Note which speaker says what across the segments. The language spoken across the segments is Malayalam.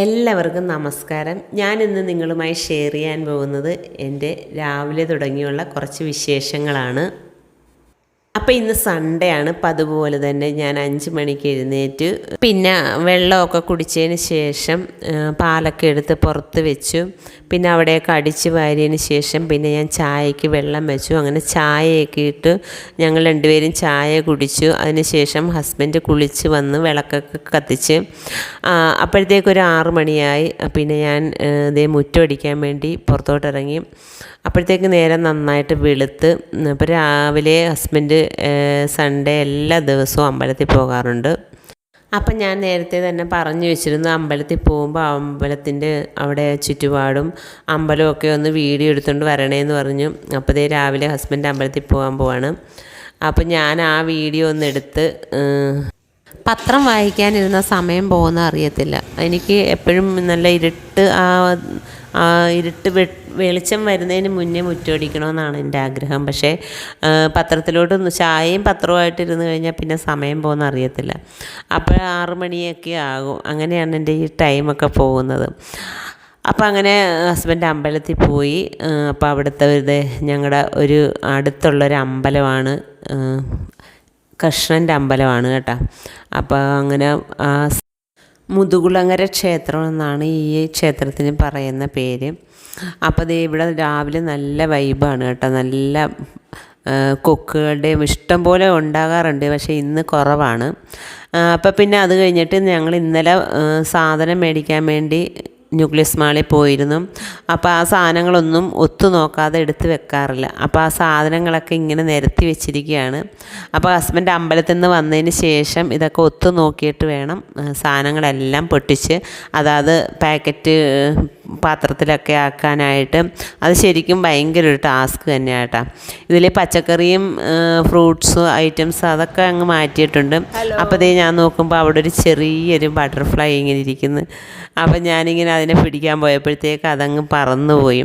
Speaker 1: എല്ലാവർക്കും നമസ്കാരം. ഞാൻ ഇന്ന് നിങ്ങളുമായി ഷെയർ ചെയ്യാൻ പോകുന്നത് എന്റെ രാവിലെ തുടങ്ങിയുള്ള കുറച്ച് വിശേഷങ്ങളാണ്. അപ്പോൾ ഇന്ന് സൺഡേ ആണ്. അപ്പം അതുപോലെ തന്നെ ഞാൻ അഞ്ച് മണിക്ക് എഴുന്നേറ്റ് പിന്നെ വെള്ളമൊക്കെ കുടിച്ചതിന് ശേഷം പാലൊക്കെ എടുത്ത് പുറത്ത് വെച്ചു. പിന്നെ അവിടെയൊക്കെ അടിച്ച് വാരിയതിന് ശേഷം പിന്നെ ഞാൻ ചായയ്ക്ക് വെള്ളം വെച്ചു. അങ്ങനെ ചായയൊക്കെ ഇട്ട് ഞങ്ങൾ രണ്ടുപേരും ചായ കുടിച്ചു. അതിന് ശേഷം ഹസ്ബൻഡ് കുളിച്ച് വന്ന് വിളക്കൊക്കെ കത്തിച്ച് അപ്പോഴത്തേക്ക് ഒരു ആറ് മണിയായി. പിന്നെ ഞാൻ ഇതേ ദേ മുറ്റമടിക്കാൻ വേണ്ടി പുറത്തോട്ട് ഇറങ്ങി. അപ്പോഴത്തേക്ക് നേരം നന്നായിട്ട് വെളുത്ത് അപ്പോൾ രാവിലെ ഹസ്ബൻഡ് സൺഡേ എല്ലാ ദിവസവും അമ്പലത്തിൽ പോകാറുണ്ട്. അപ്പം ഞാൻ നേരത്തെ തന്നെ പറഞ്ഞു വെച്ചിരുന്നു അമ്പലത്തിൽ പോകുമ്പോൾ അമ്പലത്തിന്റെ അവിടെ ചുറ്റുപാടും അമ്പലമൊക്കെ ഒന്ന് വീഡിയോ എടുത്തുകൊണ്ട് വരണേന്ന് പറഞ്ഞു. അപ്പോൾ ദേ രാവിലെ ഹസ്ബൻഡ് അമ്പലത്തിൽ പോകാൻ പോവാണ്. അപ്പം ഞാൻ ആ വീഡിയോ ഒന്ന് എടുത്ത് പത്രം വായിക്കാനിരുന്ന സമയം പോകുന്ന അറിയത്തില്ല. എനിക്ക് എപ്പോഴും നല്ല ഇരുട്ട് ആ ഇരുട്ട് വെളിച്ചം വരുന്നതിന് മുന്നേ മുറ്റമടിക്കണമെന്നാണ് എന്റെ ആഗ്രഹം. പക്ഷേ പത്രത്തിലോട്ട് ചായയും പത്രവുമായിട്ട് ഇരുന്ന് കഴിഞ്ഞാൽ പിന്നെ സമയം പോകുന്ന അറിയത്തില്ല. അപ്പോൾ ആറ് മണിയൊക്കെ ആകും. അങ്ങനെയാണ് എന്റെ ഈ ടൈമൊക്കെ പോകുന്നത്. അപ്പോൾ അങ്ങനെ ഹസ്ബൻഡ് അമ്പലത്തിൽ പോയി. അപ്പോൾ അവിടുത്തെ ഇത് ഞങ്ങളുടെ ഒരു അടുത്തുള്ളൊരു അമ്പലമാണ്. കൃഷ്ണന്റെ അമ്പലമാണ് കേട്ടോ. അപ്പോൾ അങ്ങനെ ആ മുതുകുളങ്ങര ക്ഷേത്രം എന്നാണ് ഈ ക്ഷേത്രത്തിന് പറയുന്ന പേര്. അപ്പോൾ ദേ ഇവിടെ രാവിലെ നല്ല വൈബാണ് കേട്ടോ. നല്ല കൊക്കുകളുടെ ഇഷ്ടം പോലെ ഉണ്ടാകാറുണ്ട് പക്ഷേ ഇന്ന് കുറവാണ്. അപ്പോൾ പിന്നെ അത് കഴിഞ്ഞിട്ട് ഞങ്ങൾ ഇന്നലെ സാധനം മേടിക്കാൻ വേണ്ടി ന്യൂക്ലിയസ് മാളിൽ പോയിരുന്നു. അപ്പോൾ ആ സാധനങ്ങളൊന്നും ഒത്തു നോക്കാതെ എടുത്ത് വെക്കാറില്ല. അപ്പോൾ ആ സാധനങ്ങളൊക്കെ ഇങ്ങനെ നിരത്തി വെച്ചിരിക്കുകയാണ്. അപ്പോൾ ഹസ്ബൻഡ് അമ്പലത്തിൽ നിന്ന് വന്നതിന് ശേഷം ഇതൊക്കെ ഒത്തു നോക്കിയിട്ട് വേണം സാധനങ്ങളെല്ലാം പൊട്ടിച്ച് അതാത് പാക്കറ്റ് പാത്രത്തിലൊക്കെ ആക്കാനായിട്ട് അത് ശരിക്കും ഭയങ്കര ഒരു ടാസ്ക് തന്നെയാട്ടാ. ഇതിൽ പച്ചക്കറിയും ഫ്രൂട്ട്സും ഐറ്റംസ് അതൊക്കെ അങ്ങ് മാറ്റിയിട്ടുണ്ട്. അപ്പോൾ ഇതേ ഞാൻ നോക്കുമ്പോൾ അവിടെ ഒരു ചെറിയൊരു ബട്ടർഫ്ലൈ ഇങ്ങനെ ഇരിക്കുന്നു. അപ്പം ഞാനിങ്ങനെ അതിനെ പിടിക്കാൻ പോയപ്പോഴത്തേക്ക് അതങ്ങ് പറന്നുപോയി.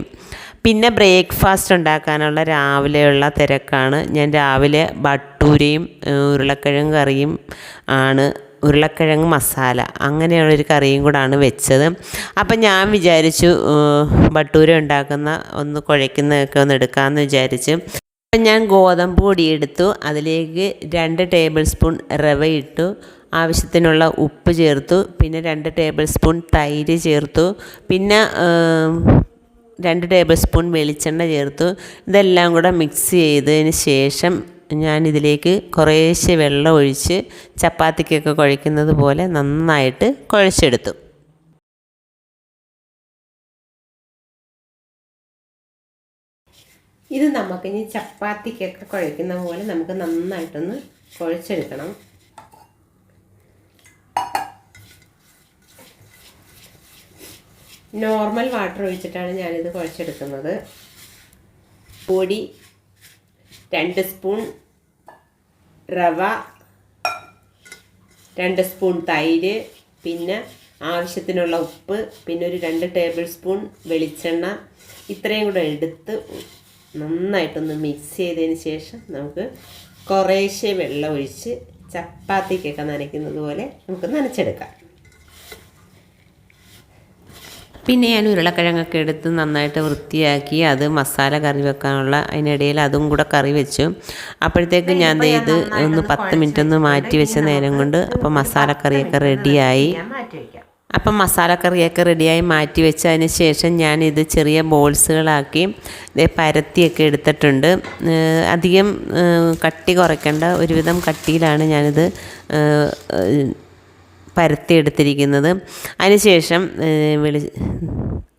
Speaker 1: പിന്നെ ബ്രേക്ക്ഫാസ്റ്റ് ഉണ്ടാക്കാനുള്ള രാവിലെയുള്ള തിരക്കാണ്. ഞാൻ രാവിലെ ബട്ടൂരയും ഉരുളക്കിഴങ്ങ് കറിയും ആണ് ഉരുളക്കിഴങ്ങ് മസാല അങ്ങനെയുള്ളൊരു കറിയും കൂടാണ് വെച്ചത്. അപ്പം ഞാൻ വിചാരിച്ചു ഭട്ടൂര ഉണ്ടാക്കുന്ന ഒന്ന് കുഴയ്ക്കുന്നതൊക്കെ ഒന്ന് എടുക്കാമെന്ന് വിചാരിച്ച്. അപ്പം ഞാൻ ഗോതമ്പ് പൊടി എടുത്തു. അതിലേക്ക് രണ്ട് ടേബിൾ സ്പൂൺ റവ ഇട്ടു. ആവശ്യത്തിനുള്ള ഉപ്പ് ചേർത്തു. പിന്നെ രണ്ട് ടേബിൾ സ്പൂൺ തൈര് ചേർത്തു. പിന്നെ രണ്ട് ടേബിൾ സ്പൂൺ വെളിച്ചെണ്ണ ചേർത്തു. ഇതെല്ലാം കൂടെ മിക്സ് ചെയ്തതിന് ശേഷം ഞാൻ ഇതിലേക്ക് കുറേശ്ശെ വെള്ളം ഒഴിച്ച് ചപ്പാത്തിക്കൊക്കെ കുഴയ്ക്കുന്നത് പോലെ നന്നായിട്ട് കുഴച്ചെടുത്തു. ഇത് നമുക്ക് നമുക്കിനി ചപ്പാത്തിക്കൊക്കെ കുഴയ്ക്കുന്ന പോലെ നമുക്ക് നന്നായിട്ടൊന്ന് കുഴച്ചെടുക്കണം. നോർമൽ വാട്ടർ ഒഴിച്ചിട്ടാണ് ഞാനിത് കുഴച്ചെടുക്കുന്നത്. പൊടി രണ്ട് സ്പൂൺ റവ രണ്ട് സ്പൂൺ തൈര് പിന്നെ ആവശ്യത്തിനുള്ള ഉപ്പ് പിന്നെ ഒരു രണ്ട് ടേബിൾ സ്പൂൺ വെളിച്ചെണ്ണ. ഇത്രയും കൂടെ എടുത്ത് നന്നായിട്ടൊന്ന് മിക്സ് ചെയ്തതിന് ശേഷം നമുക്ക് കുറേശ്ശെ വെള്ളം ഒഴിച്ച് ചപ്പാത്തിക്കൊക്കെ നനയ്ക്കുന്നത് പോലെ നമുക്ക് നനച്ചെടുക്കാം. പിന്നെ ഞാൻ ഉരുളക്കിഴങ്ങൊക്കെ എടുത്ത് നന്നായിട്ട് വൃത്തിയാക്കി അത് മസാല കറി വെക്കാനുള്ള അതിനിടയിൽ അതും കൂടെ കറി വെച്ചു. അപ്പോഴത്തേക്ക് ഞാൻ ഇത് ഒന്ന് പത്ത് മിനിറ്റ് ഒന്ന് മാറ്റി വെച്ച നേരം കൊണ്ട് അപ്പം മസാലക്കറിയൊക്കെ റെഡിയായി. അപ്പം മസാലക്കറിയൊക്കെ റെഡിയായി മാറ്റി വെച്ചതിന് ശേഷം ഞാനിത് ചെറിയ ബോൾസുകളാക്കി പരത്തിയൊക്കെ എടുത്തിട്ടുണ്ട്. അധികം കട്ടി കുറയ്ക്കേണ്ട ഒരുവിധം കട്ടിയിലാണ് ഞാനിത് ഏഹ് പരത്തി എടുത്തിരിക്കുന്നത് അതിനുശേഷം വെളി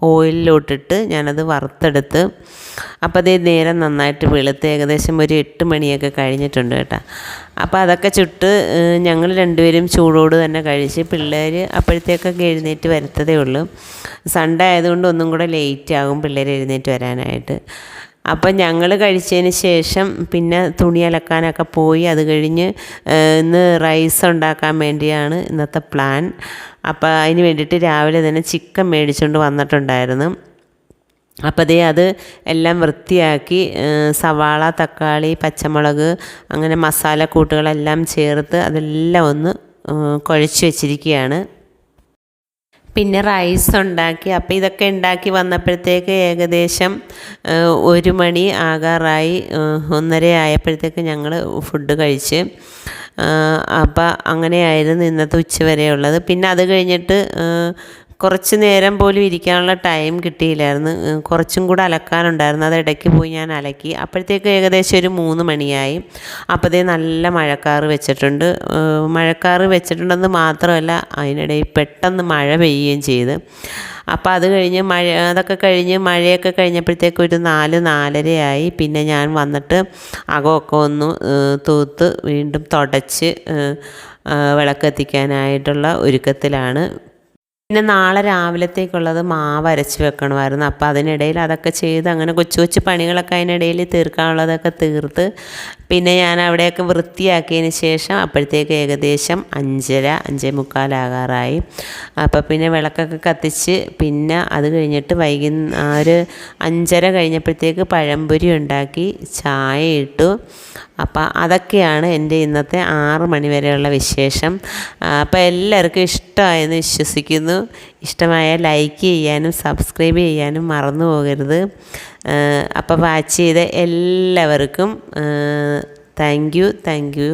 Speaker 1: ഓയിലിലോട്ടിട്ട് ഞാനത് വറുത്തെടുത്ത് അപ്പോൾ അതേ നേരം നന്നായിട്ട് വെളുത്ത് ഏകദേശം ഒരു എട്ട് മണിയൊക്കെ കഴിഞ്ഞിട്ടുണ്ട് കേട്ടോ. അപ്പോൾ അതൊക്കെ ചുട്ട് ഞങ്ങൾ രണ്ടുപേരും ചൂടോട് തന്നെ കഴിച്ച് പിള്ളേർ അപ്പോഴത്തേക്കൊക്കെ എഴുന്നേറ്റ് വരത്തതേ ഉള്ളൂ. സൺഡേ ആയതുകൊണ്ട് ഒന്നും കൂടെ ലേറ്റ് ആകും പിള്ളേർ എഴുന്നേറ്റ് വരാനായിട്ട്. അപ്പം ഞങ്ങൾ കഴിച്ചതിന് ശേഷം പിന്നെ തുണി അലക്കാനൊക്കെ പോയി. അത് കഴിഞ്ഞ് ഇന്ന് റൈസ് ഉണ്ടാക്കാൻ വേണ്ടിയാണ് ഇന്നത്തെ പ്ലാൻ. അപ്പോൾ അതിന് വേണ്ടിയിട്ട് രാവിലെ തന്നെ ചിക്കൻ മേടിച്ചുകൊണ്ട് വന്നിട്ടുണ്ടായിരുന്നു. അപ്പോൾ അതേ അത് എല്ലാം വൃത്തിയാക്കി സവാള തക്കാളി പച്ചമുളക് അങ്ങനെ മസാല കൂട്ടുകളെല്ലാം ചേർത്ത് അതെല്ലാം ഒന്ന് കുഴച്ച് വെച്ചിരിക്കുകയാണ്. പിന്നെ റൈസ് ഉണ്ടാക്കി. അപ്പോൾ ഇതൊക്കെ ഉണ്ടാക്കി വന്നപ്പോഴത്തേക്ക് ഏകദേശം ഒരു മണി ആകാറായി. ഒന്നര ആയപ്പോഴത്തേക്ക് ഞങ്ങൾ ഫുഡ് കഴിച്ച്. അപ്പം അങ്ങനെയായിരുന്നു ഇന്നത്തെ ഉച്ച വരെയുള്ളത് പിന്നെ അത് കഴിഞ്ഞിട്ട് കുറച്ച് നേരം പോലും ഇരിക്കാനുള്ള ടൈം കിട്ടിയില്ലായിരുന്നു. കുറച്ചും കൂടെ അലക്കാനുണ്ടായിരുന്നു. അത് ഇടയ്ക്ക് പോയി ഞാൻ അലക്കി. അപ്പോഴത്തേക്ക് ഏകദേശം ഒരു മൂന്ന് മണിയായി. അപ്പോഴത്തേ നല്ല മഴക്കാറ് വെച്ചിട്ടുണ്ട്. മഴക്കാറ് വെച്ചിട്ടുണ്ടെന്ന് മാത്രമല്ല അതിനിടയിൽ പെട്ടെന്ന് മഴ പെയ്യുകയും ചെയ്ത്. അപ്പോൾ അത് കഴിഞ്ഞ് മഴ അതൊക്കെ കഴിഞ്ഞ് മഴയൊക്കെ കഴിഞ്ഞപ്പോഴത്തേക്ക് ഒരു നാല് നാലരയായി. പിന്നെ ഞാൻ വന്നിട്ട് അകമൊക്കെ ഒന്ന് തൂത്ത് വീണ്ടും തുടച്ച് വിളക്കെത്തിക്കാനായിട്ടുള്ള ഒരുക്കത്തിലാണ്. പിന്നെ നാളെ രാവിലത്തേക്കുള്ളത് മാവ് അരച്ച് വെക്കണമായിരുന്നു. അപ്പോൾ അതിനിടയിൽ അതൊക്കെ ചെയ്ത് അങ്ങനെ കൊച്ചു കൊച്ചു പണികളൊക്കെ അതിനിടയിൽ തീർക്കാനുള്ളതൊക്കെ തീർത്ത് പിന്നെ ഞാൻ അവിടെയൊക്കെ വൃത്തിയാക്കിയതിന് ശേഷം അപ്പോഴത്തേക്ക് ഏകദേശം അഞ്ചര അഞ്ചേ മുക്കാലാകാറായി അപ്പോൾ പിന്നെ വിളക്കൊക്കെ കത്തിച്ച് പിന്നെ അത് കഴിഞ്ഞിട്ട് വൈകുന്ന ഒരു അഞ്ചര കഴിഞ്ഞപ്പോഴത്തേക്ക് പഴംപൊരി ഉണ്ടാക്കി ചായ ഇട്ടു. അപ്പോൾ അതൊക്കെയാണ് എന്റെ ഇന്നത്തെ ആറ് മണി വരെയുള്ള വിശേഷം. അപ്പോൾ എല്ലാവർക്കും ഇഷ്ടമായെന്ന് വിശ്വസിക്കുന്നു. ഇഷ്ടമായ ലൈക്ക് ചെയ്യാനും സബ്സ്ക്രൈബ് ചെയ്യാനും മറന്നു പോകരുത്. അപ്പോൾ വാച്ച് ചെയ്ത എല്ലാവർക്കും താങ്ക് യു താങ്ക് യു.